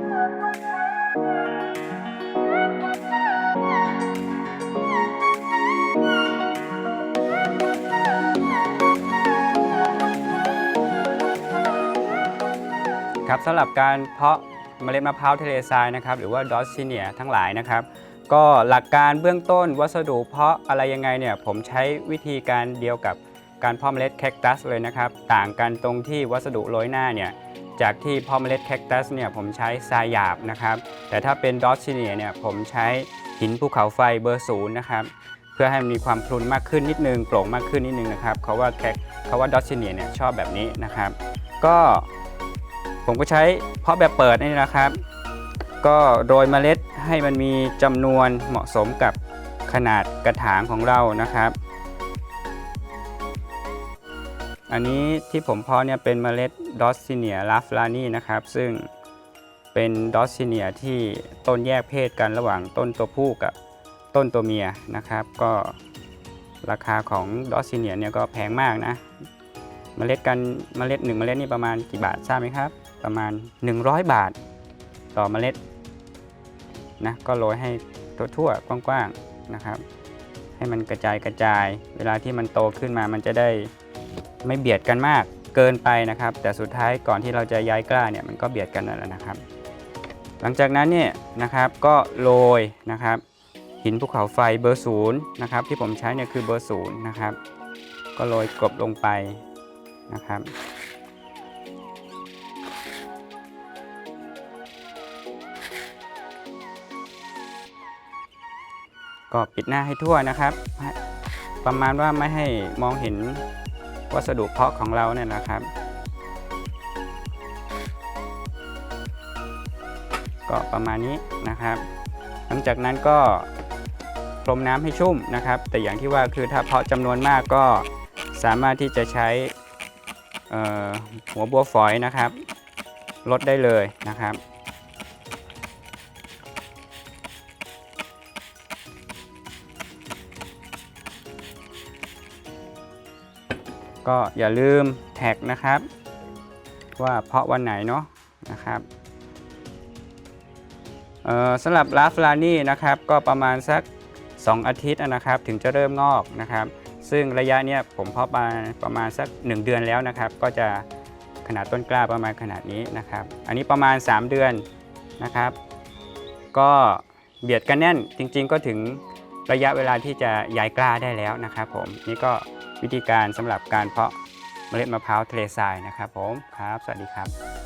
ครับสำหรับการเพาะเมล็ดมะพร้าวทะเลทรายนะครับหรือว่าดอสซิเนียทั้งหลายนะครับก็หลักการเบื้องต้นวัสดุเพาะอะไรยังไงเนี่ยผมใช้วิธีการเดียวกับการเพาะเมล็ดแคคตัสเลยนะครับ ต่างกันตรงที่วัสดุโรยหน้าเนี่ย จากที่พาะเมล็ดแคคตัสเนี่ยผมใช้ทรายหยาบนะครับ แต่ถ้าเป็นดอสซิเนียเนี่ยผมใช้หินภูเขาไฟเบอร์ศูนย์นะครับเพื่อให้มันมีความพรุนมากขึ้นนิดนึงโปร่งมากขึ้นนิดนึงนะครับเขาว่าแคคเขาว่าดอสซิเนียเนี่ยชอบแบบนี้นะครับ ก็ผมก็ใช้เพาะแบบเปิดนี่นะครับ ก็โรยเมล็ดให้มันมีจำนวนเหมาะสมกับขนาดกระถางของเรานะครับ อันนี้ที่ผมเพาะเนี่ยเป็นเมล็ดดอสซิเนียลาฟลานี่นะครับ ซึ่งเป็นดอสซิเนียที่ต้นแยกเพศกันระหว่างต้นตัวผู้กับต้นตัวเมียนะครับ ก็ราคาของดอสซิเนียเนี่ยก็แพงมากนะ เมล็ดกันเมล็ดหนึ่งเมล็ดนี่ประมาณกี่บาททราบไหมครับ ประมาณ 100 บาท ต่อเมล็ดนะก็โรยให้ทั่วๆกว้างๆนะครับ ให้มันกระจายกระจาย เวลาที่มันโตขึ้นมามันจะได้ ไม่เบียดกันมากเกินไปนะครับ แต่สุดท้ายก่อนที่เราจะย้ายกล้าเนี่ยมันก็เบียดกันนั่นแหละนะครับ หลังจากนั้นเนี่ยนะครับก็โรยนะครับ หินภูเขาไฟเบอร์ศูนย์นะครับที่ผมใช้เนี่ยคือเบอร์ศูนย์นะครับ ก็โรยกลบลงไปนะครับก็ปิดหน้าให้ทั่วนะครับ ประมาณว่าไม่ให้มองเห็น วัสดุเพาะของเราเนี่ยนะครับ ก็ประมาณนี้นะครับ หลังจากนั้นก็พรมน้ำให้ชุ่มนะครับ แต่อย่างที่ว่าคือถ้าเพาะจำนวนมากก็สามารถที่จะใช้หัวบัวฝอยนะครับลดได้เลยนะครับ ก็อย่าลืมแท็กนะครับ ว่าเพาะวันไหนเนาะนะครับสำหรับลาฟลานี่นะครับก็ประมาณสัก 2 อาทิตย์นะครับถึงจะเริ่มงอกนะครับ ซึ่งระยะเนี้ยผมเพาะมาประมาณสัก 1 เดือนแล้วนะครับ ก็จะขนาดต้นกล้าประมาณขนาดนี้นะครับ อันนี้ประมาณ 3 เดือนนะครับ ก็เบียดกันแน่นจริง ๆ ก็ถึงระยะเวลาที่จะย้ายกล้าได้แล้วนะครับ ผมนี่ก็ วิธีการสำหรับการเพาะเมล็ดมะพร้าวทะเลทรายนะครับผมครับ สวัสดีครับ